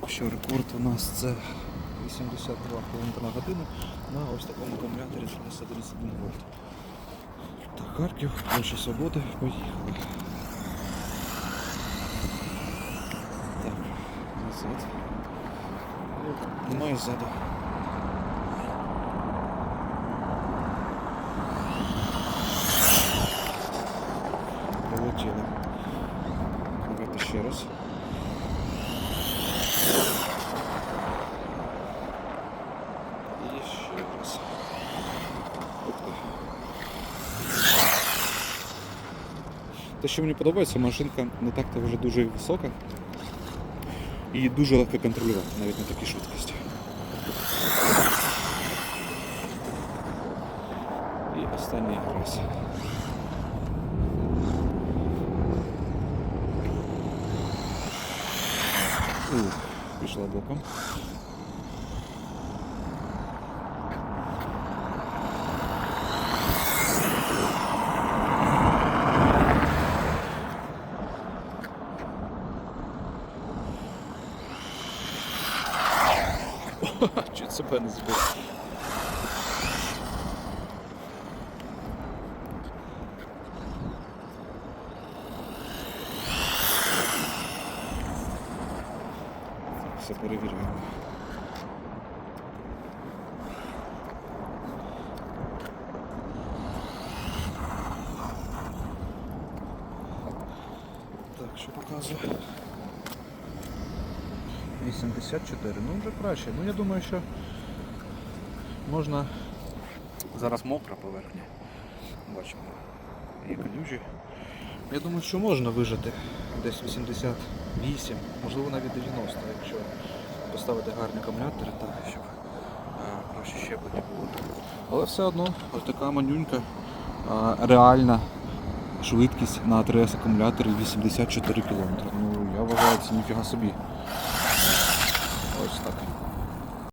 Поки що рекорд у нас це 82 км на годину на ось такому акумуляторі 331 вольт. Так, Харків, площа Свободи, поїхали. Так, назад. Немає ззаду. Полетіли. Давайте ще раз. Те, що мені подобається, машинка не так-то вже дуже висока. І дуже легко контролювати, навіть на такій швидкості. І останній раз. Ух, пішла боком. Чуть себе не збив. Все перевіряємо. Так, що показує? 84, ну вже краще. Ну я думаю, що можна. Зараз мокра поверхня. Бачимо. Є калюжі. Я думаю, що можна вижити десь 88, можливо навіть 90, якщо поставити гарні акумулятори, так, щоб а, краще щеплення було. Але все одно ось така манюнька а, реальна швидкість на 3С акумуляторі 84 км. Ну я вважаю це ніфіга собі. Ось так.